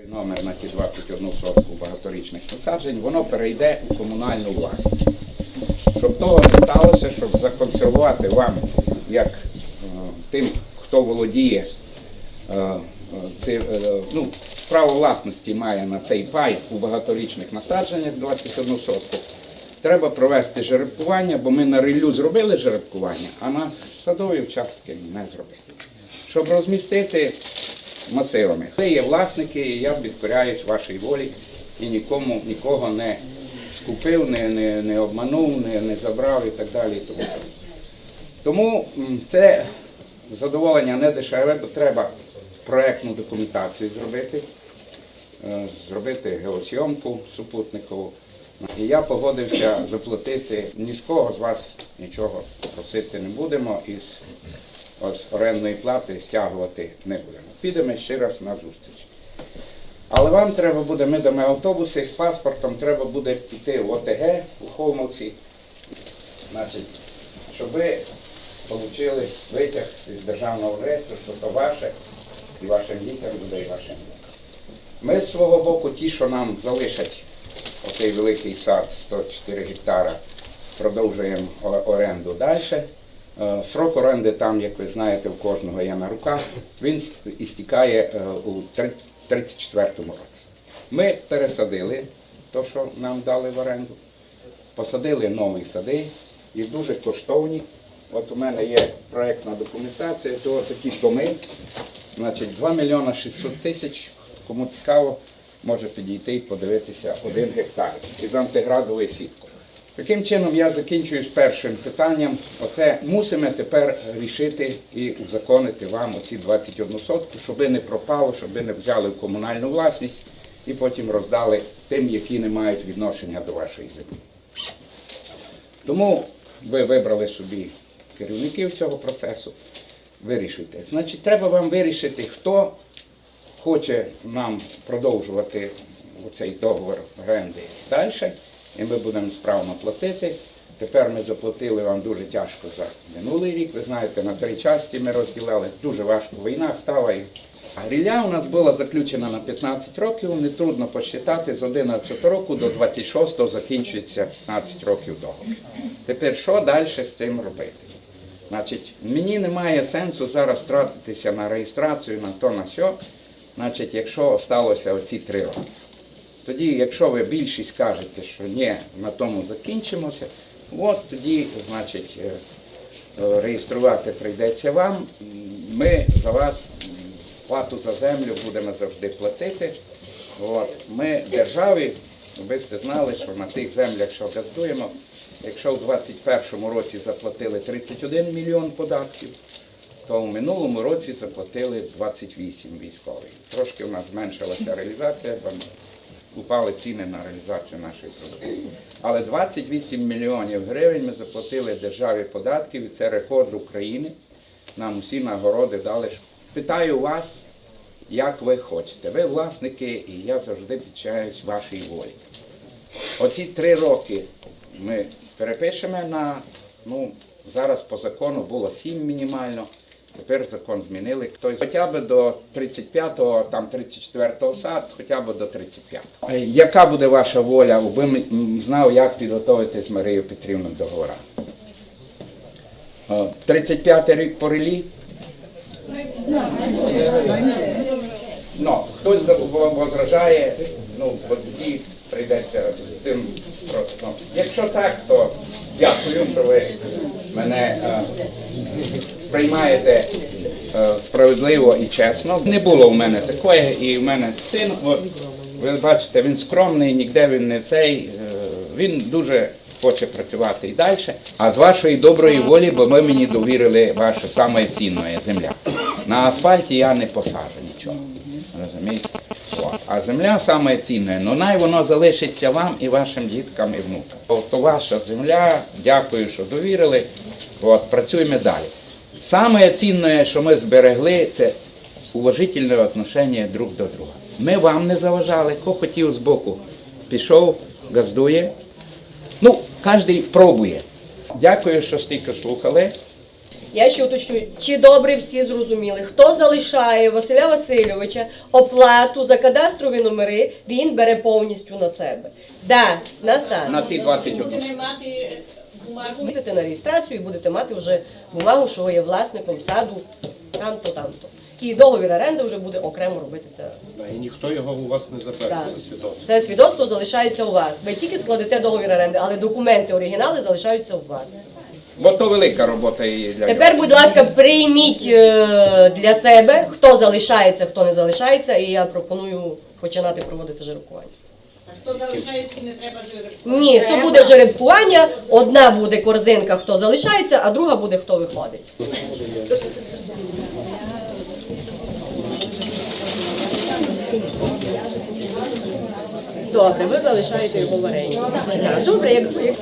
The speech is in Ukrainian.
Номер на ті 21 сотку багаторічних насаджень, воно перейде у комунальну власність. Щоб того не сталося, щоб законсервувати вам, як е, тим, хто володіє е, е, е, ну, право власності має на цей пай у багаторічних насадженнях 21 сотку. Треба провести жеребкування, бо ми на ріллю зробили жеребкування, а на садові участки не зробили. Щоб розмістити масивами. Ви є власники, і я підкоряюсь вашій волі і нікому нікого не скупив, не, не, не обманув, не, не забрав і так далі. Тому, тому це задоволення не дешеве, бо треба проектну документацію зробити, е, зробити геозйомку супутникову. І я погодився заплатити ні з кого з вас нічого просити не будемо із ось орендної плати стягувати не будемо. Підемо ще раз на зустріч. Але вам треба буде, ми дамо автобуси з паспортом, треба буде піти в ОТГ у Холмовці, значить, щоб ви отримали витяг з державного реєстру, що то ваше, і вашим дітям буде і вашим дітям. Ми з свого боку, ті, що нам залишать оцей великий сад 104 гектара, продовжуємо оренду далі. Е, Срок оренди там, як ви знаєте, у кожного є на руках. Він істікає е, у 34-му році. Ми пересадили те, що нам дали в оренду, посадили нові сади і дуже коштовні. От у мене є проєктна документація, то такі доми, значить 2 мільйона 600 тисяч. Кому цікаво, може підійти і подивитися один гектар із антиградовою сіткою. Таким чином я закінчую з першим питанням. Оце мусимо тепер рішити і узаконити вам оці 21 сотку, щоб не пропало, щоб не взяли в комунальну власність і потім роздали тим, які не мають відношення до вашої землі. Тому ви вибрали собі керівників цього процесу, вирішуйте. Значить, треба вам вирішити, хто хоче нам продовжувати цей договор оренди далі, і ми будемо справно платити. Тепер ми заплатили вам дуже тяжко за минулий рік. Ви знаєте, на три часті ми розділяли. Дуже важко війна стала. А рілля у нас була заключена на 15 років. Нетрудно посчитати, з 11 року до 26 закінчується 15 років договір. Тепер що далі з цим робити? Значить, мені немає сенсу зараз тратитися на реєстрацію, на то, на сьо, значить, якщо сталося оці три роки. Тоді, якщо ви більшість кажете, що ні, на тому закінчимося, от тоді, значить, е, е, реєструвати прийдеться вам. Ми за вас плату за землю будемо завжди платити. От. Ми державі, ви сте знали, що на тих землях, що газдуємо, якщо в 2021 році заплатили 31 мільйон податків, то в минулому році заплатили 28 військових. Трошки у нас зменшилася реалізація, упали ціни на реалізацію нашої продукції. Але 28 мільйонів гривень ми заплатили державі податків, і це рекорд України. Нам усі нагороди дали. Питаю вас, як ви хочете. Ви власники, і я завжди підчаюсь вашій волі. Оці три роки ми перепишемо на, ну, зараз по закону було 7 мінімально, тепер закон змінили. Тобто хоча б до 35-го, там 34-го сад, хоча б до 35-го. Е, Яка буде ваша воля, аби знав, як підготовити з Марією Петрівною договора? 35-й рік по релі? Ну, хтось возражає, ну, бо тоді прийдеться з тим просто. Якщо так, то дякую, що ви мене е, сприймаєте е, справедливо і чесно. Не було в мене такої, і в мене син, от, ви бачите, він скромний, ніде він не цей, е, він дуже хоче працювати і далі. А з вашої доброї волі, бо ви мені довірили ваше саме цінне земля. На асфальті я не посажу нічого. Розумієте? А земля саме цінне, ну най воно залишиться вам і вашим діткам і внукам. То ваша земля, дякую, що довірили. От, працюємо далі. Саме цінне, що ми зберегли, це уважительне отношення друг до друга. Ми вам не заважали, хто хотів з боку пішов, газдує. Ну, кожен пробує. Дякую, що стільки слухали. Я ще уточнюю, чи добре всі зрозуміли, хто залишає Василя Васильовича оплату за кадастрові номери, він бере повністю на себе. Да, на себе. На ті 21. Будете на реєстрацію і будете мати вже бумагу, що ви є власником саду там-то, там-то. І договір оренди вже буде окремо робитися. І ніхто його у вас не забере, це свідоцтво. Це свідоцтво залишається у вас. Ви тільки складете договір оренди, але документи, оригінали залишаються у вас. Бо то велика робота і для Тепер, будь ласка, прийміть е, для себе, хто залишається, хто не залишається, і я пропоную починати проводити жеребкування. Залишається, не треба жеребкувати. Ні, то буде жеребкування, одна буде корзинка, хто залишається, а друга буде хто виходить. Добре, ви залишаєте його варення. Добре, як ви.